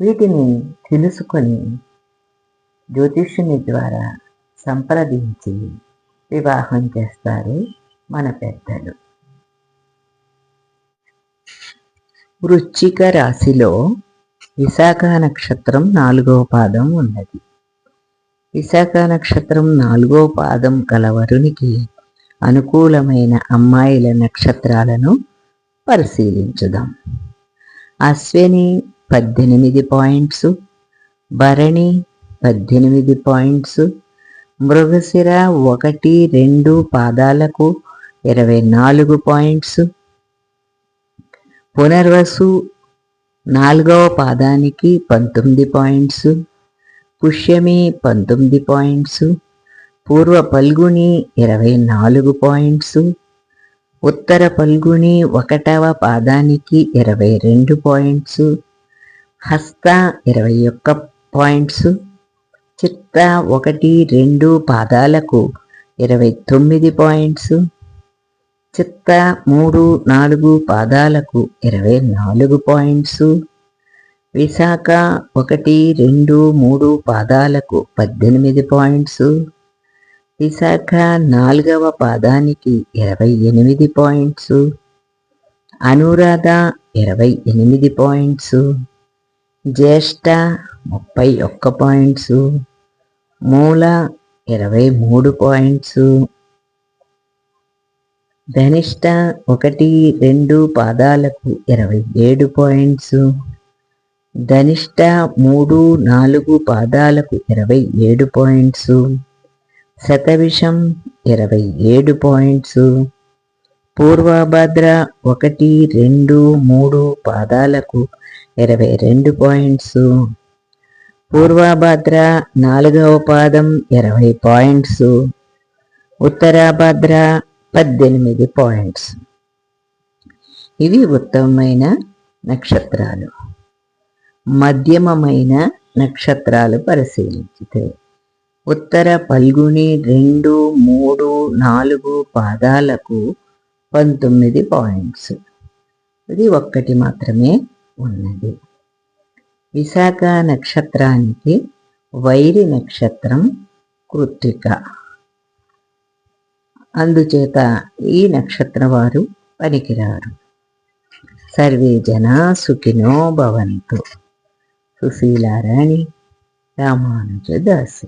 వీటిని తెలుసుకొని జ్యోతిష్యుని ద్వారా సంప్రదించి వివాహం చేస్తారు మన పెద్దలు. వృశ్చిక రాశిలో విశాఖ నక్షత్రం నాలుగవ పాదం ఉన్నది. విశాఖ నక్షత్రం నాలుగో పాదం కలవరునికి అనుకూలమైన అమ్మాయిల నక్షత్రాలను పరిశీలించుదాం. అశ్విని పద్దెనిమిది పాయింట్స్. భరణి పద్దెనిమిది పాయింట్స్. మృగశిర ఒకటి రెండు పాదాలకు ఇరవై నాలుగు పాయింట్స్. పునర్వసు నాలుగవ పాదానికి పంతొమ్మిది పాయింట్స్. పుష్యమి పంతొమ్మిది పాయింట్స్. పూర్వ పల్గుని ఇరవై నాలుగు పాయింట్స్. ఉత్తర పల్గుని ఒకటవ పాదానికి ఇరవై రెండు పాయింట్స్. హస్త ఇరవై ఒక్క పాయింట్స్. చిత్త ఒకటి రెండు పాదాలకు ఇరవై తొమ్మిది పాయింట్స్. చిత్త మూడు నాలుగు పాదాలకు ఇరవై నాలుగు పాయింట్స్. విశాఖ ఒకటి రెండు మూడు పాదాలకు పద్దెనిమిది పాయింట్స్. విశాఖ నాలుగవ పాదానికి ఇరవై ఎనిమిది పాయింట్స్. అనురాధ ఇరవై ఎనిమిది పాయింట్స్. జ్యేష్ఠ ముప్పై ఒక్క పాయింట్స్ మూల ఇరవై మూడు పాయింట్స్ ధనిష్ట ఒకటి రెండు పాదాలకు ఇరవై ఏడు పాయింట్స్ ధనిష్ట మూడు నాలుగు పాదాలకు ఇరవై ఏడు పాయింట్స్ శతవిషం ఇరవై ఏడు పాయింట్స్ పూర్వభద్ర ఒకటి రెండు మూడు పాదాలకు ఇరవై రెండు పాయింట్స్. పూర్వభద్ర నాలుగవ పాదం ఇరవై పాయింట్స్. ఉత్తరాభద్ర పద్దెనిమిది పాయింట్స్. ఇవి ఉత్తమమైన నక్షత్రాలు. మధ్యమమైన నక్షత్రాలు పరిశీలించితే. ఉత్తర పల్గుని రెండు మూడు నాలుగు పాదాలకు పంతొమ్మిది పాయింట్స్. ఇది ఒక్కటి మాత్రమే ఉన్నది. విశాఖ నక్షత్రానికి వైరి నక్షత్రం కృత్తిక. అందుచేత ఈ నక్షత్ర వారు పనికిరారు. సర్వే జన సుఖినో భవంతు. సుశీలారాణి రామానుజదాసి.